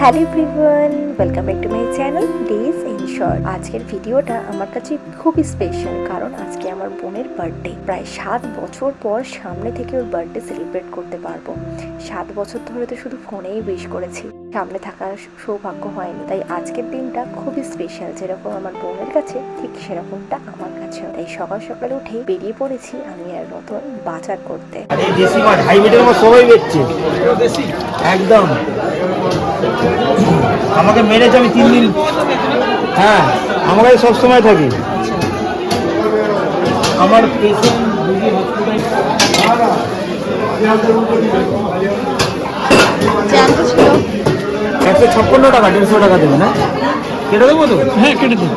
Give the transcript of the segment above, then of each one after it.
Hello everyone, welcome back to my channel, days in short. আজকের ভিডিওটা আমার কাছে খুবই স্পেশাল, কারণ আজকে আমার বোনের বার্থডে। প্রায় সাত বছর পর সামনে থেকে ওর বার্থডে সেলিব্রেট করতে পারব। সাত বছর ধরে তো শুধু ফোনেই উইশ করেছি। সামনে থাকার সৌভাগ্য হয়নি, তাই আজকের দিনটা খুবই স্পেশাল, যেরকম আমার বোনের কাছে, ঠিক সেরকমটা আমার কাছেও। তাই সকাল সকালে উঠে বেরিয়ে পড়েছি আমি আর নতুন বাজার করতে। একদম। আমাকে মেরেছে আমি তিন দিন হ্যাঁ আমার কাছে সবসময় থাকি। আমার পেশেন্ট রুগী একশো ছাপ্পান্ন টাকা দেড়শো টাকা দেবে না? কেটে দেবো তো? হ্যাঁ কেটে দেবো।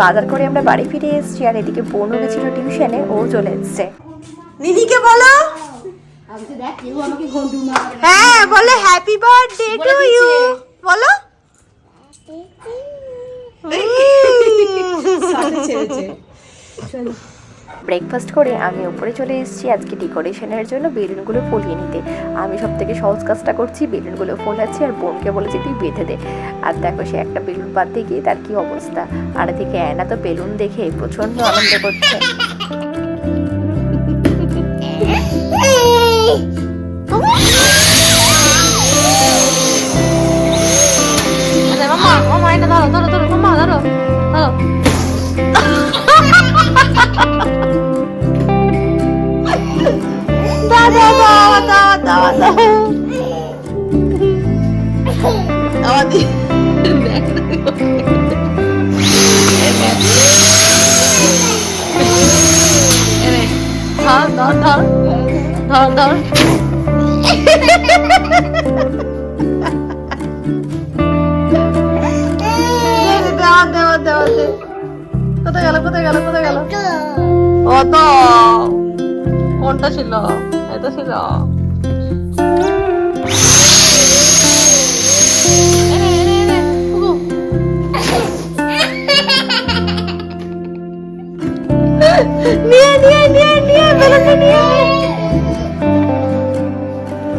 বাজার করে আমরা বাড়ি ফিরে এসেছি আর এদিকে বোনও গেছিল টিউশনে ও চলে এসছে। দিদিকে বলো। হ্যাঁ বলে হ্যাপি বার্থডে টু ইউ বলো। ব্রেকফাস্ট করে আমি উপরে চলে এসেছি আজকে ডেকোরেশনের জন্য বেলুনগুলো ফলিয়ে নিতে। আমি সব থেকে সহজ কাজটা করছি, বেলুনগুলো ফোলাচ্ছি আর বোনকে বলেছি তুই বেঁধে দে। আর দেখো সে একটা বেলুন বাঁধতে গিয়ে তার কি অবস্থা? আর এদিকে অ্যানা তো বেলুন দেখে প্রচণ্ড আনন্দ করছে। দি ধর ধর ধর কোথায় গেল কোথায় গেল কোথায় গেল ও তো কোনটা ছিল এটা ছিল নিয়ে নিয়ে নিয়ে নিয়ে বেলুনটা নিয়ে।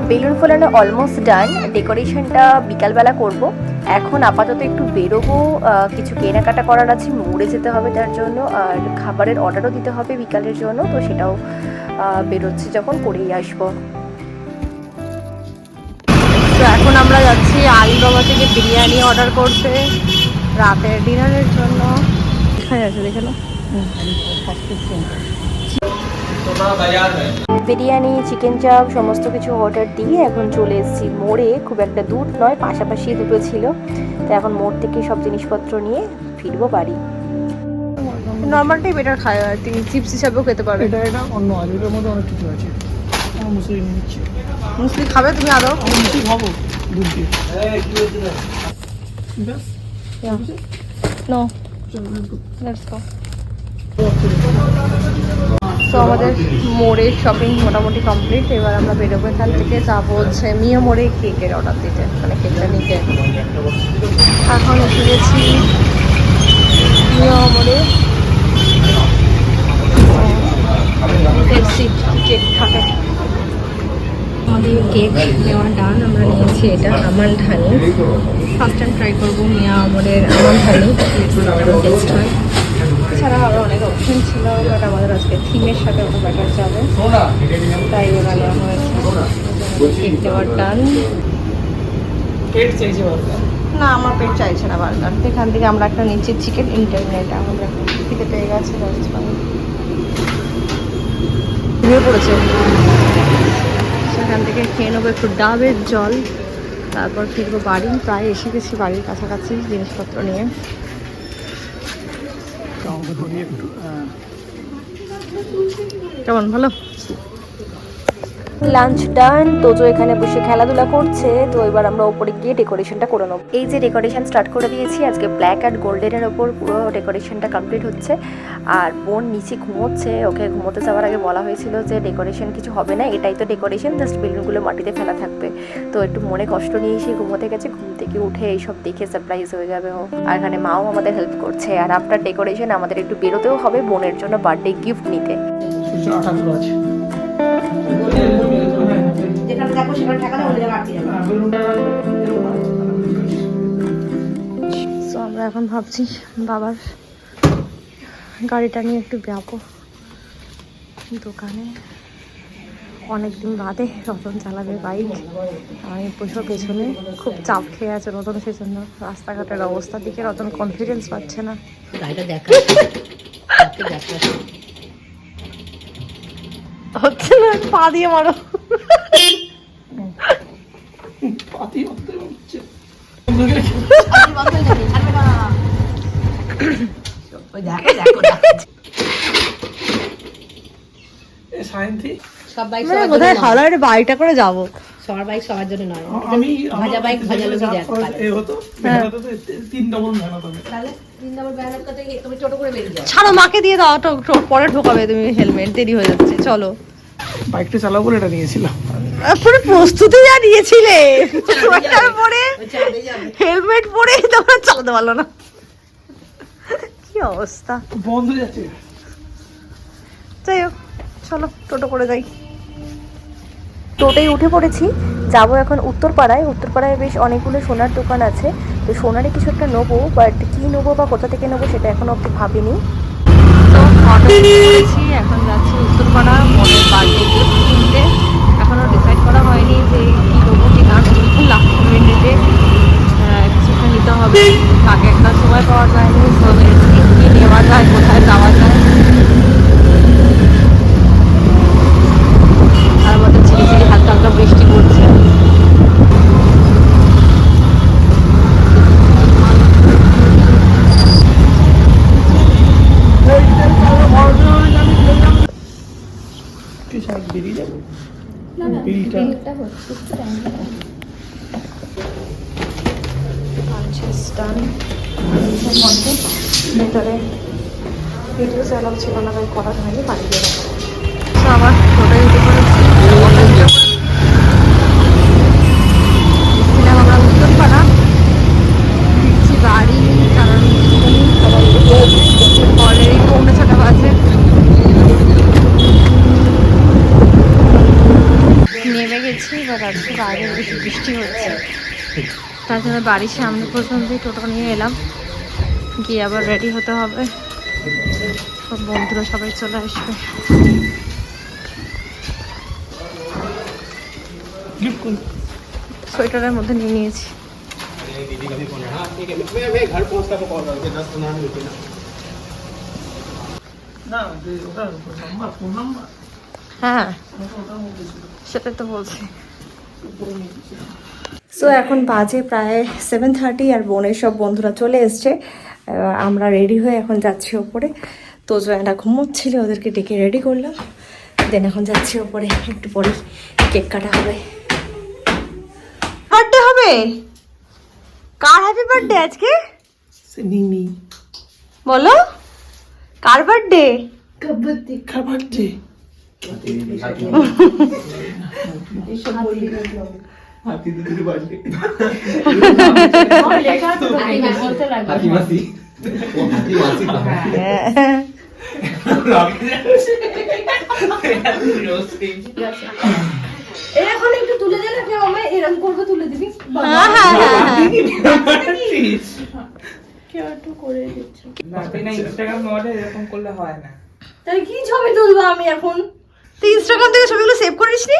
বেলুন ফোলানো অলমোস্ট ডান ডেকোরেশনটা বিকালবেলা করব। এখন আপাতত একটু বেরোবো। কিছু কেনাকাটা করার আছে মুড়ে যেতে হবে তার জন্য। আর খাবারের অর্ডারও দিতে হবে বিকালের জন্য তো সেটাও বেরোচ্ছে যখন করেই আসব। তো এখন আমরা যাচ্ছি আলিবাবা থেকে বিরিয়ানি অর্ডার করতে রাতের ডিনারের জন্য। এখানে আছে দেখে। বিরিয়ানি চিকেন চাপ সমস্ত কিছু অর্ডার দিয়ে এখন চলে এসেছি মোড়ে। খুব একটা দূর নয় পাশাপাশি দুটো ছিল। তো এখন মোড় থেকে সব জিনিসপত্র নিয়ে ফিরবো বাড়ি। নর্মালটাই বেটার খায় আর তিনি চিপস হিসাবেও খেতে পারবে এটা এটা অন্য আছে এটার মধ্যে অনেক কিছু আছে। আমার মুসলিম নিচ্ছে। মুসলি খাবে তুমি আরও? আমি মুসলিম খাব দুধ দিয়ে। নো লেটস গো তো আমাদের মোড়ে শপিং মোটামুটি কমপ্লিট এবার আমরা বেরোবো এখান থেকে। যাব হচ্ছে মিয়া মোড়ে কেকের অর্ডার দিতে। মানে কেকটা নিতে। এখন এসে গেছি মিয়া মোড়ে। কেক আমাদের কেক নেওয়া ডান আমরা নিয়েছি এটা almond honey first time try করব মিয়া আমলের আমন্ড হানি টেস্ট হয়। ছিল বাট আমাদের আজকে থিমের সাথে ওটা ব্যাটার যাবে। তাই নেওয়া হয়েছে দেওয়ার ডান পেট চাইছে না আমার পেট চাইছে না বার্গার এখান থেকে আমরা একটা নিচ্ছি চিকেন ইন্টারনেট আমাদের খেতে পেয়ে গেছে ঘুমিয়ে পড়েছে। সেখান থেকে খেয়ে নেব একটু ডাবের জল। তারপর ফিরবো বাড়ি। প্রায় এসে গেছি বাড়ির কাছাকাছি জিনিসপত্র নিয়ে আমাকে ধরি একটু হ্যাঁ কেমন ভালো লাঞ্চ ডান। তোজো এখানে বসে খেলাধুলা করছে। তো এবার আমরা ওপরে গিয়ে ডেকোরেশনটা করে নেব। এই যে ডেকোরেশন স্টার্ট করে দিয়েছি আজকে ব্ল্যাক অ্যান্ড গোল্ডেনের ওপর পুরো ডেকোরেশনটা কমপ্লিট হচ্ছে। আর বোন নিচে ঘুমোচ্ছে। ওকে ঘুমোতে যাওয়ার আগে বলা হয়েছিল যে ডেকোরেশন কিছু হবে না এটাই তো ডেকোরেশন। জাস্ট বেলুনগুলো মাটিতে ফেলা থাকবে। তো একটু মনে কষ্ট নিয়ে এসে ঘুমোতে গেছে। ঘুম থেকে উঠে এইসব দেখে সারপ্রাইজ হয়ে যাবে ও। আর এখানে মাও আমাদের হেল্প করছে। আর আফটার ডেকোরেশন আমাদের একটু বেরোতেও হবে বোনের জন্য বার্থডে গিফট নিতে। দেখো সেখানে ঠেকালে অন্য জায়গায় আটকে যাবে। আমরা এখন ভাবছি বাবার গাড়িটা নিয়ে একটু যাব। দোকানে। অনেকদিন বাদে রতন চালাবে বাইক। আমি বসে পেছনে খুব চাপ খেয়ে আছে রতন সেজন্য রাস্তাঘাটের অবস্থা দিকে রতন কনফিডেন্স পাচ্ছে না। হচ্ছে না পা দিয়ে মারো। ওই দেখো দেখো সায়ন্তি সব বাইক সবার কোথায় জন্য নয়। হাওড়া একটা বাড়িটা করে যাব। সবার বাইক সবার জন্য নয়। আমি ভাজা বাইক ভাজা লোকই যাক এ হতো তিন ডবল মেহনত হবে তাহলে তিন নম্বর ব্যানার করতে তুমি ছোট করে বেরিয়ে যাও। ছাড়ো মাকে দিয়ে দাও পরে ঢোকাবে তুমি হেলমেট দেরি হয়ে যাচ্ছে চলো। বাইকটা চালাবো বলে এটা নিয়েছিলাম। পুরো প্রস্তুতি যা নিয়েছিলে সোয়েটার পরে হেলমেট পরে তোমরা চালাতে পারল না। কি অবস্থা? বন্ধ যাচ্ছে। যাই হোক চলো টোটো করে যাই। টোটোয় উঠে পড়েছি। যাব এখন উত্তরপাড়ায়। উত্তরপাড়ায় বেশ অনেকগুলো সোনার দোকান আছে। তো সোনারে কিছু একটা নেব বাট কী নেব বা কোথা থেকে নেব সেটা এখনও অব্দি ভাবিনি। তো এখন যাচ্ছি উত্তরপাড়া মনের গিফট কিনতে হয়নি যে কী নেব কি না নেব লাস্ট মিনিটে কিছু একটা নিতে হবে। আগে একটা সময় পাওয়া যায়নি তো কী নেওয়া যায়, কোথায় যাওয়া যায়? আর আমাদের ঝিরি হালকা হালকা বৃষ্টি পড়ছে বেরিয়ে যাব বিলটা ডান মধ্যে ভেতরে ভিডিও চালাও ছিল না তাই করা হয়নি বাড়ি দিয়ে তো আবার টোটাই উঠে পড়েছি ছিলাম আমরা উত্তরপাড়া ফিরছি বাড়ি কারণ অলরেডি পৌনে ছটা বাজে নেমে গেছি এবার আজকে বাইরে বেশি বৃষ্টি হচ্ছে তার জন্য বাড়ির সামনে পর্যন্তই টোটো নিয়ে এলাম। গিয়ে আবার রেডি হতে হবে। সব বন্ধুরা সবাই চলে আসবে। সোয়েটারের মধ্যে নিয়ে নিয়েছি। না যে ওটা নাম্বার ফোন নাম্বার হ্যাঁ সেটাই তো বলছি। সো এখন বাজে প্রায় সেভেন থার্টি আর বোনের সব বন্ধুরা চলে এসছে। আমরা রেডি হয়ে এখন যাচ্ছি ওপরে। তো জয়ানা ঘুমোচ্ছিল ওদেরকে ডেকে রেডি করলাম। দেন এখন যাচ্ছি ওপরে একটু পরে কেক কাটা হবে। বার্থডে হবে? কার হ্যাপি বার্থডে আজকে? নিনি বলো কার বার্থডে যে হাতি দিদির বাড়ি। হাতি মাসি। এখন একটু তুলে দিলে কেউ আমায় এরকম করবে তুলে দিবি। হ্যাঁ হ্যাঁ হ্যাঁ ইনস্টাগ্রাম মডেল এরকম করলে হয় না। তাহলে কি ছবি তুলবো আমি এখন? তুই ইনস্টাগ্রাম থেকে ছবিগুলো সেভ করিস নি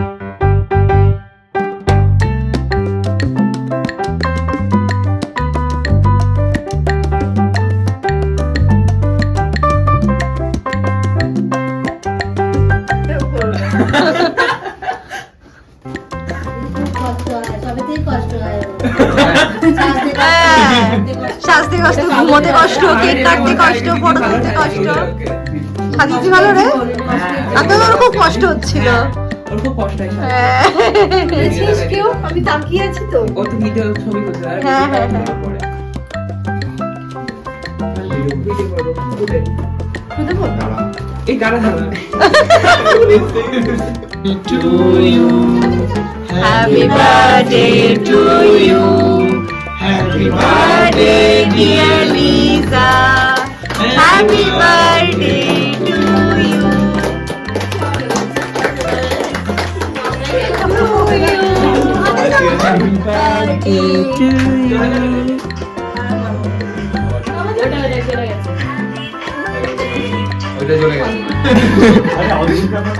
ঘুমোতে কষ্ট কেক কাটতে কষ্ট ফটো তুলতে কষ্ট। সাজিয়েছি ভালো রে? তাতে ওর খুব কষ্ট হচ্ছিল। হয় আমি তাকিয়ে আছি তো। ও তো ভিডিও ছবি তুলছে। হ্যাঁ, হ্যাঁ, হ্যাঁ। গাড়া ধারা। Happy birthday to you. Happy birthday, dear Lisa. Happy birthday to you. Happy birthday to you.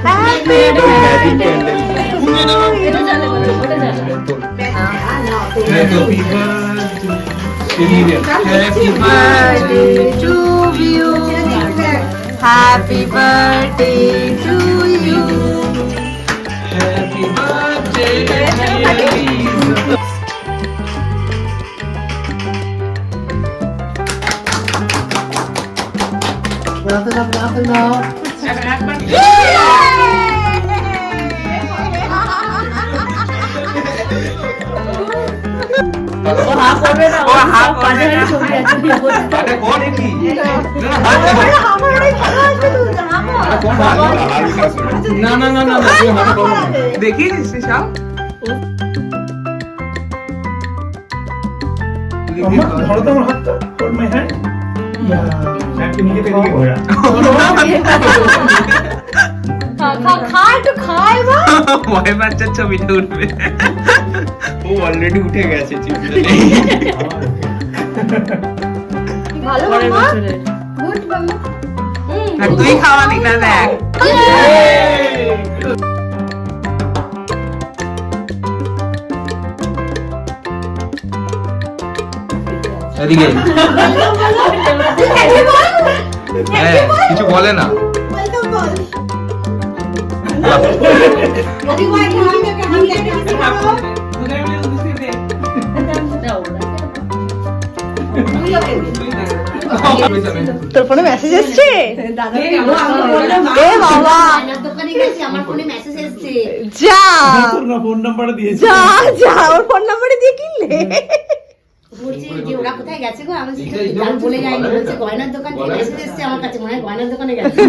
Happy birthday Happy birthday. to you. Happy birthday to you. Happy birthday to you. Happy birthday, dear Lisa. Laugh it up, laugh it up. করো দেখিস ছবিটা উঠবে ও already উঠে গেছে চিন্তা নেই ভালো মামা গুড মামা আর তুই খাওয়ালি না দেখ এদিকে হ্যাঁ কিছু বলে না তোর ফোনে মেসেজ এসছে? এ বাবা। আয়নার দোকানে গেছি আমার ফোনে মেসেজ এসেছে যা। ফোন নাম্বারটা দিয়েছি যা যা ওর ফোন নাম্বারে দিয়ে কিনলে। যে ওরা কোথায় গেছে গো আমি বলে যাইনি বলছে গয়নার দোকান থেকে মেসেজ এসেছে আমার কাছে মনে হয় গয়নার দোকানে গেছে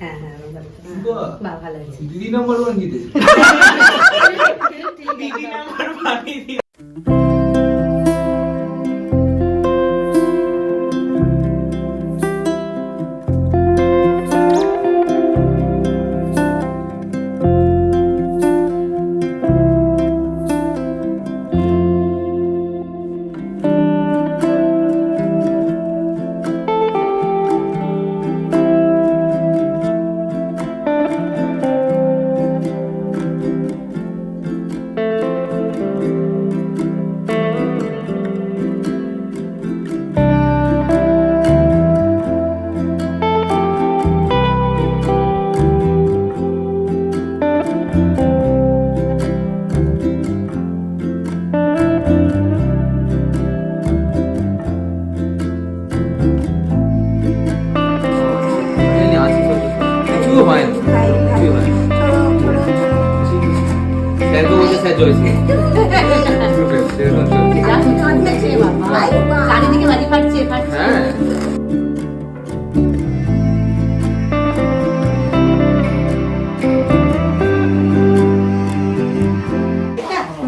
হ্যাঁ হ্যাঁ ভালো হয়েছে দিদি নাম্বার ওয়ান জিতে কিছু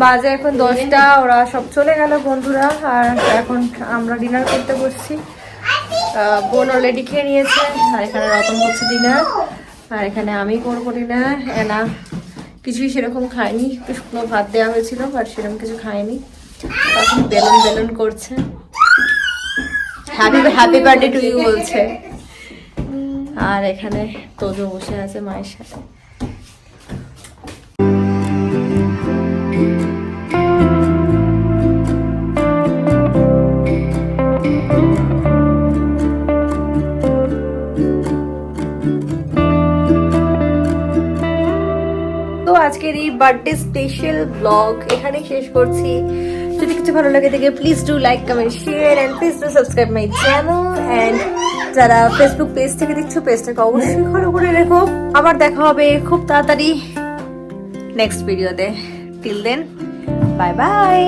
বাজে এখন দশটা, ওরা সব চলে গেল বন্ধুরা, আর এখন আমরা ডিনার করতে বসছি। বোন অলরেডি খেয়ে নিয়েছে, আর এখানে রতন হচ্ছে ডিনার আর এখানে আমি করব ডিনার এনা কিছুই সেরকম খায়নি, একটু শুকনো ভাত দেওয়া হয়েছিল বাট সেরকম কিছু খায়নি। তখন বেলুন বেলুন করছে। Happy happy birthday to you বলছে। আর এখানে তোজো বসে আছে মায়ের সাথে। আজকের এই বার্থডে স্পেশাল ব্লগ এখানেই শেষ করছি। যদি কিছু ভালো লাগে দেখে please do like comment share and please do subscribe my channel and যারা ফেসবুক পেজ থেকে দেখছ পেজটাকে অবশ্যই ফলো করে রেখো। আবার দেখা হবে খুব তাড়াতাড়ি নেক্সট ভিডিওতে টিল দেন বাই বাই